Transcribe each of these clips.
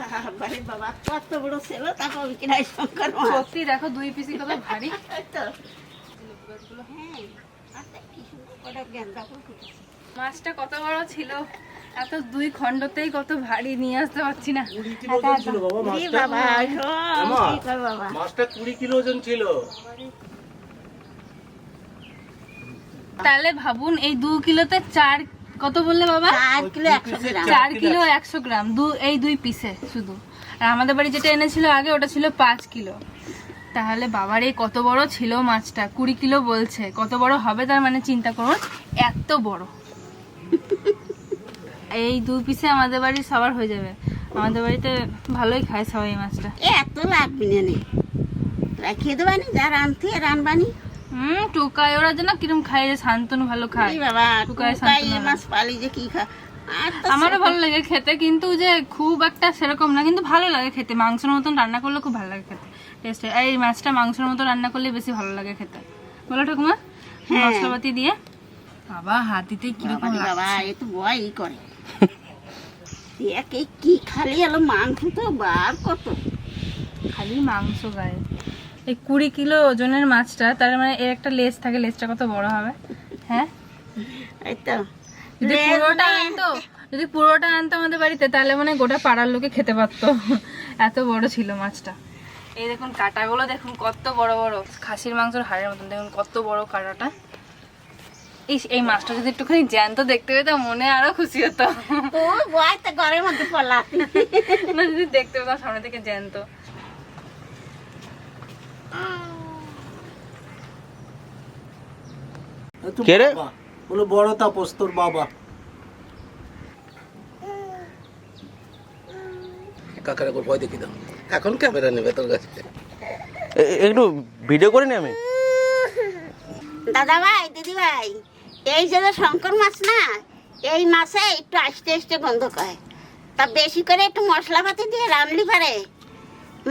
বাবারে বাবা কত বড় ছিল তারপর বিক্রাই শঙ্কর সত্যি দেখো দুই পিসি কত ভারী। তো হ্যাঁ আচ্ছা মাছটা কত বড় ছিল? এত দুই খণ্ডতেই কত ভারী নিয়ে আসতে পারছি না। বাবা। মাছটা কুড়ি কিলো ওজন ছিল। তাহলে ভাবুন এই দু কিলোতে চার কত বললে বাবা? চার কিলো একশো গ্রাম। চার কিলো একশো গ্রাম দু এই দুই পিসে শুধু। আর আমাদের বাড়ি যেটা এনেছিল আগে ওটা ছিল পাঁচ কিলো। তাহলে বাবার এই কত বড় ছিল মাছটা? কুড়ি কিলো বলছে। কত বড় হবে তার মানে চিন্তা করুন এত বড়। এই দু পিসে আমাদের বাড়ির সবার হয়ে যাবে। আমাদের বাড়িতে ভালোই খায় সবাই মাছটা। এ এত লাগবি না নে রাখিয়ে দেবানি যা রানতে রানবানি হুম টুকায় ওরা যেন কিরম খায় যে শান্তনু ভালো খায়। বাবা টুকায় শান্তনু মাছ পালি যে কি আমারও ভালো লাগে খেতে কিন্তু যে খুব একটা সেরকম না কিন্তু ভালো লাগে খেতে। মাংসের মতন রান্না করলে খুব ভালো লাগে খেতে। টেস্টে এই মাছটা মাংসের মতো রান্না করলে বেশি ভালো লাগে খেতে। বলো ঠাকুমা হ্যাঁ। মশলাপাতি দিয়ে। বাবা হাতিতে কীরকম বাবা এ তো করে। একে কি খালি এলো মাংস তো বার কত? খালি মাংস গায়ে। এই কুড়ি কিলো ওজনের মাছটা তার মানে এর একটা লেজ থাকে লেজটা কত বড় হবে? হ্যাঁ? যদি পুরোটা আনতো যদি পুরোটা আনতো আমাদের বাড়িতে তাহলে মানে গোটা পাড়ার লোকে খেতে পারতো। এত বড় ছিল মাছটা। এই দেখুন কাটাগুলো দেখুন কত বড় বড়। খাসির মাংসের হাড়ের মতন দেখুন কত বড় কাটাটা। ইস এই মাছটা যদি একটুখানি জ্যান্ত দেখতে পেতাম মনে আরও খুশি হতো। ও ঘরের মধ্যে না যদি দেখতে পেতাম সামনে থেকে জ্যান্ত। কে রে? বলো বড় তাপস তোর বাবা। কাকার একবার ভয় দেখি দাও। এখন ক্যামেরা নেবে তোর কাছে। একটু ভিডিও করে নি আমি। দাদা ভাই দিদি ভাই এই যে শঙ্কর মাছ না এই মাছে একটু আস্তে আস্তে গন্ধ করে তা বেশি করে একটু মশলাপাতি দিয়ে রান্নলি পারে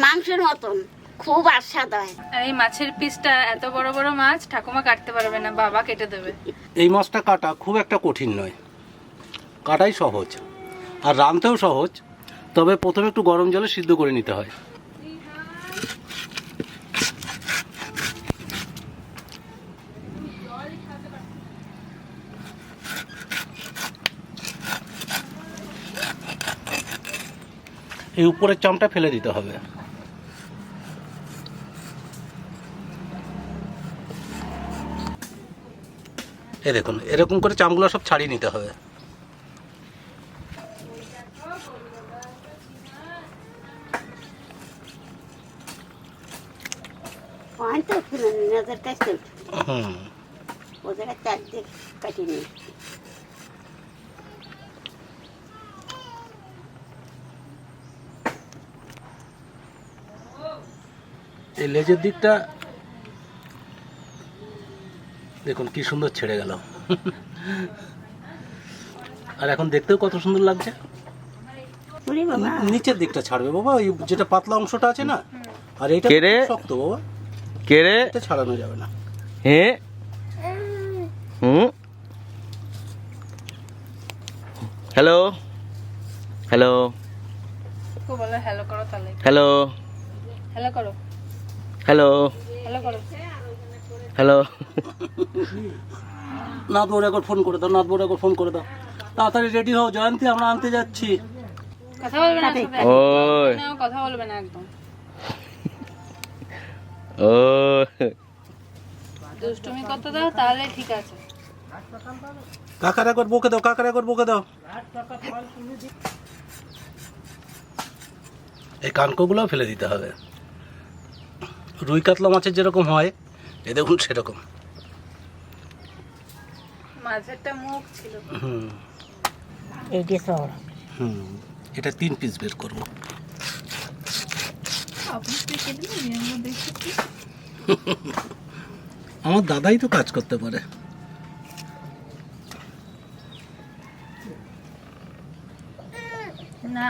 মাংসের মতন। খুব আস্বাদ হয় আর এই মাছের পিসটা এত বড় বড় মাছ ঠাকুমা কাটতে পারবে না বাবা কেটে দেবে। এই মাছটা কাটা খুব একটা কঠিন নয়। কাটাই সহজ আর রাঁধতেও সহজ। তবে প্রথমে একটু গরম জলে সিদ্ধ করে নিতে হয়। এই উপরের চামটা ফেলে দিতে হবে। এই দেখুন এরকম করে চামগুলো সব ছাড়িয়ে নিতে হবে। হুম। ওদের কাটিয়ে এই লেজের দিকটা দেখুন কি সুন্দর ছেড়ে গেল। আর এখন দেখতেও কত সুন্দর লাগছে। নিচের দিকটা ছাড়বে বাবা ওই যেটা পাতলা অংশটা আছে না আর এটা কে রে? শক্ত বাবা। কেড়ে এটা ছাড়ানো যাবে না। হে? হুম? হ্যালো? হ্যালো? বলো হ্যালো করো তাহলে। হ্যালো? হ্যালো করো। হ্যালো? হ্যালো করো। হ্যালো। নাথ বড় একবার ফোন করে দাও নাথ বড় একবার ফোন করে দাও। তাড়াতাড়ি রেডি হও জয়ন্তী আমরা আনতে যাচ্ছি। কথা বলবে না ওই। না, কথা বলবে না একদম। ও। দুষ্টুমি করতে দাও তাহলে ঠিক আছে। কাকার একবার বকে দাও কাকার একবার বকে দাও। এই কানকোগুলোও ফেলে দিতে হবে। রুই কাতলা মাছের যেরকম হয় এ দেখুন সেরকম। মাঝেরটা মুখ ছিল। হুম। এই যে হুম এটা তিন পিস বের করব। আমার দাদাই তো কাজ করতে পারে। না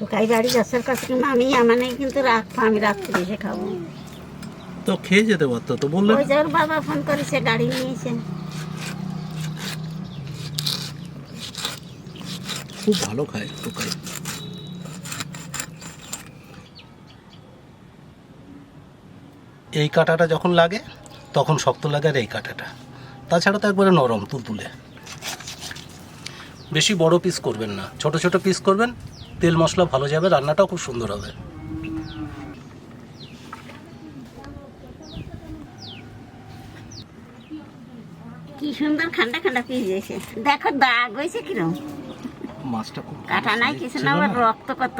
টোকাই বাড়ি গাছের কাছে আমি মানে কিন্তু রাখব আমি রাত্রে এসে খাব। তো খেয়ে যেতে পারতো তো বললে? ওই যে ওর বাবা ফোন করেছে গাড়ি নিয়েছে। খুব ভালো খায় টোকাই এই কাঁটাটা যখন লাগে তখন শক্ত লাগে আর এই কাঁটাটা। তাছাড়া তো একবারে নরম তুলতুলে। বেশি বড় পিস করবেন না। ছোট ছোট পিস করবেন তেল মশলা ভালো যাবে রান্নাটাও খুব সুন্দর হবে। কি সুন্দর খান্ডা খান্ডা পিস হয়েছে দেখো দাগ হয়েছে কিরম। মাছটা খুব কাটা নাই কিছু না আবার রক্ত কত।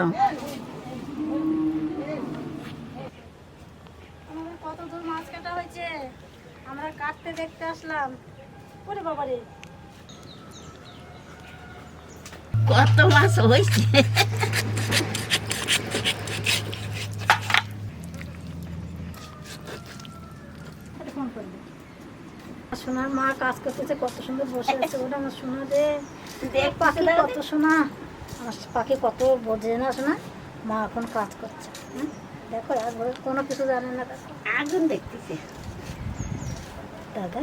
কত দূর মাছ কাটা হয়েছে? আমরা কাটতে দেখতে আসলাম। ওরে বাবারে। কত মাছ হয়েছে সোনার মা কাজ করতেছে কত সুন্দর বসে আছে ওটা আমার সোনা রে দেখ পাখি কত সোনা। আমার পাখি কত বোঝে না শোনা মা এখন কাজ করছে? দেখো একবারে কোনো কিছু জানে না দেখো। আগুন দেখতেছে। দাদা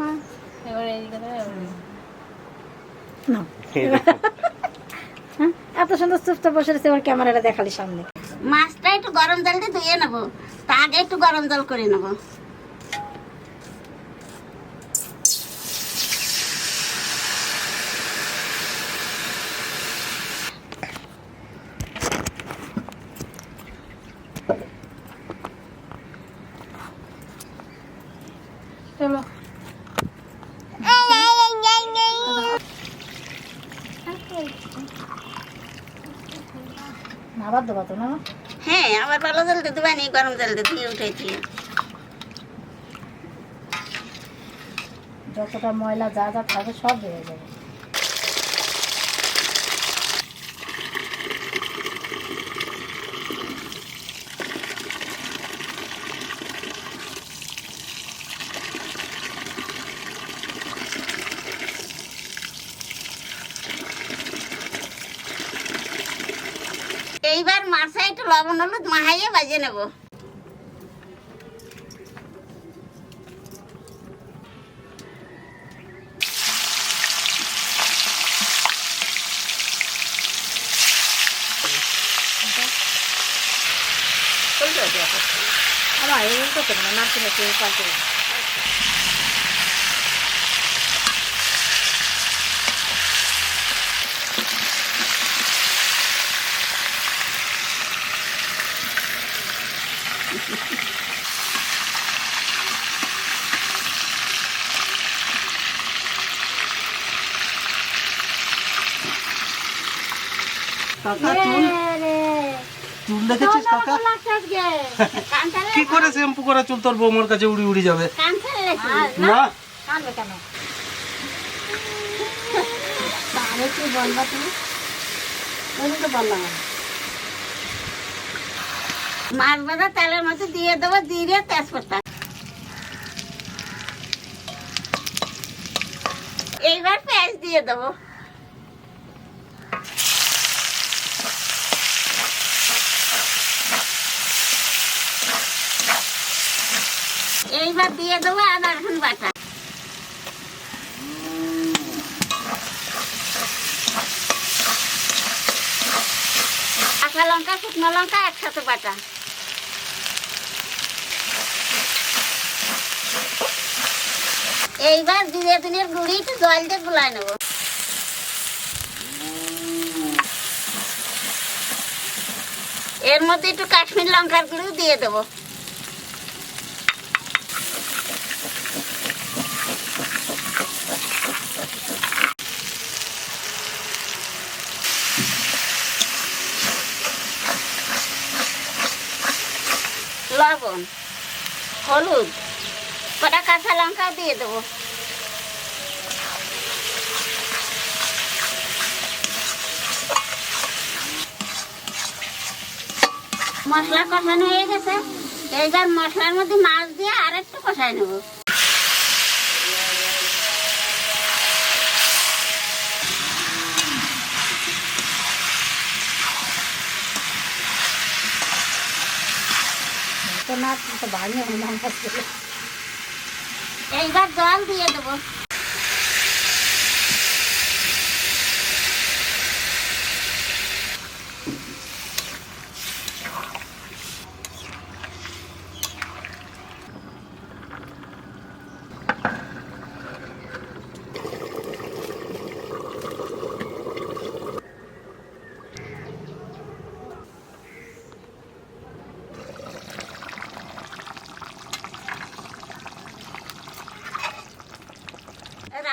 মা। এবার দেখ, হ্যাঁ? এত সুন্দর চুপচাপ বসে রয়েছে, এবার ক্যামেরাটা দেখালি সামনে। মাছটা একটু গরম জল দিয়ে ধুয়ে নেব। তা আগে একটু গরম জল করে নেব চলো আবার দেবো তো না? হ্যাঁ আবার ভালো জল দিতে পারি গরম জল দিতে উঠেছি যতটা ময়লা যা যা থাকে সব বেড়ে যাবে। এইবার মাছে একটু লবণ হলুদ মাহাইয়ে বাজে নেব। আমার এই তো না নারকেল একটু পাল্টে দেখেছিস কাকা? কি করে শ্যাম্পু করা চুল? তোর বৌমার কাছে উড়ি উড়ি যাবে। না। কানবে কেন? কি বলবা তুমি? তো বললাম মাছ ভাজা তেলের মধ্যে দিয়ে দেবো দিয়ে তেজপাতা। এইবার পেঁয়াজ দিয়ে দেবো। কাঁচা লঙ্কা, শুকনো লঙ্কা, একসাথে বাটা। এইবার জিরে দিনের গুঁড়ি, একটু জল দিয়ে গুলাই নেব। এর মধ্যে একটু কাশ্মীর লঙ্কার গুঁড়ো দিয়ে দেবো। লবণ হলুদ। কটা কাঁচা লঙ্কা দিয়ে দেবো। মশলা কষানো হয়ে গেছে। এইবার মশলার মধ্যে মাছ দিয়ে আর একটু কষাই নেব। তো না তো ভাঙে নাম পাচ্ছে এইবার জল দিয়ে দেবো।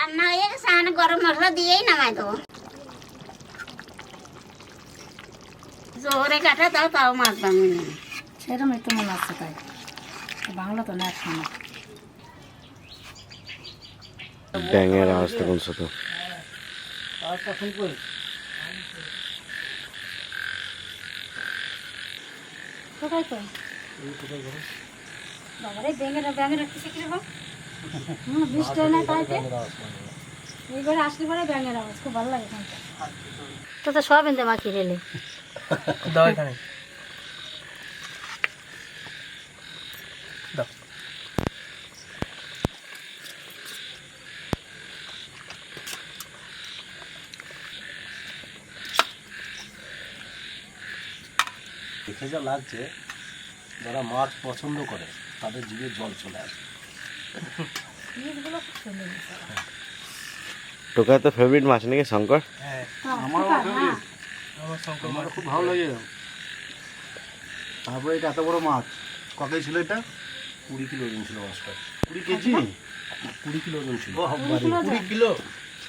গরম মশলা দিয়েই নামাই দেবো জোরে কাটা দাও তাও মাছ ভাঙবে সেরকম একটু মনে আছে তাই। বাংলা তো না একসঙ্গে ব্যাঙের আওয়াজ তখন ছোট কোথায় তো? বাবারে ব্যাঙের ব্যাঙের কীরকম হুম বৃষ্টি না তাইতে এইবারে আসলে পরে ব্যাঙের আওয়াজ খুব ভালো লাগে তো তো সব এনতে মাখি রেলে দেখে যা লাগছে যারা মাছ পছন্দ করে তাদের জিভে জল চলে আসে। টোকায় তো ফেভারিট মাছ নাকি শঙ্কর? আমারও আমারও খুব ভালো লাগে। তারপরে এটা এত বড় মাছ কটাই ছিল এটা? কুড়ি কিলো ওজন ছিল মাছটা। কুড়ি কেজি? কুড়ি কিলো ওজন ছিল। কুড়ি কিলো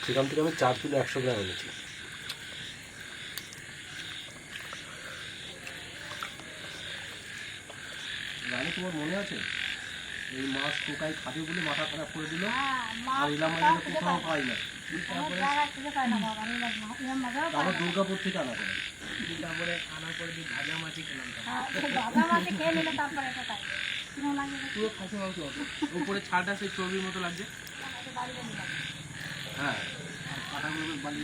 সেখান থেকে আমি চার কিলো একশো গ্রাম এনেছি। তোমার মনে আছে? এই মাছ টোকাই খাবে বলে মাথা খারাপ করে দিল। আর এলাম মাছ কোথাও পাই না। তারপরে দুর্গাপুর থেকে আনা করে। তারপরে আনার পরে যে ভাজা মাছই খেলাম পুরো খাসি মাংস উপরে ছালটা সেই চর্বির মতো লাগছে। হ্যাঁ কাঁটাগুলো বালি